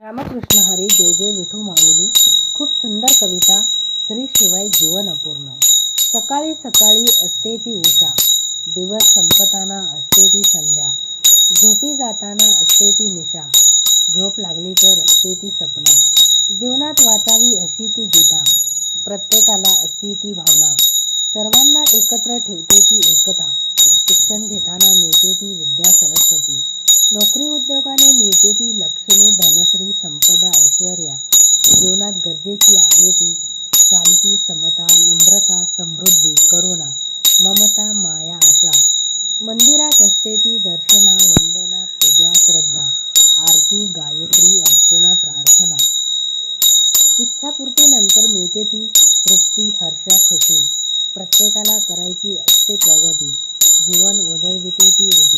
रामकृष्ण हरी जय जय विठू माऊली. खूप सुंदर कविता श्रीशिवाय जीवन अपूर्ण सकाळी सकाळी असते ती उषा दिवस संपताना असते ती संध्या. झोपी जाताना असते ती निशा झोप लागली तर असते ती सपना. जीवनात वाचावी अशी ती गीता प्रत्येकाला असती ती भावना. सर्वांना एकत्र ठेवते ती एकता शिक्षण घेताना मिळते ती विद्या सरस्वती. नोकरी उद्योगाने मिळते ती लक्ष्मी धनश्री संपदा ऐश्वर्या. जीवनात गरजेची आहे ती शांती समता नम्रता समृद्धी करुणा ममता माया आशा. मंदिरात असते ती दर्शना वंदना पूजा श्रद्धा आरती गायत्री अर्चना प्रार्थना. इच्छापूर्तीनंतर मिळते ती तृप्ती हर्षा खुशी. प्रत्येकाला करायची असते प्रगती. जीवन ओदळविते ती उज्ज्वल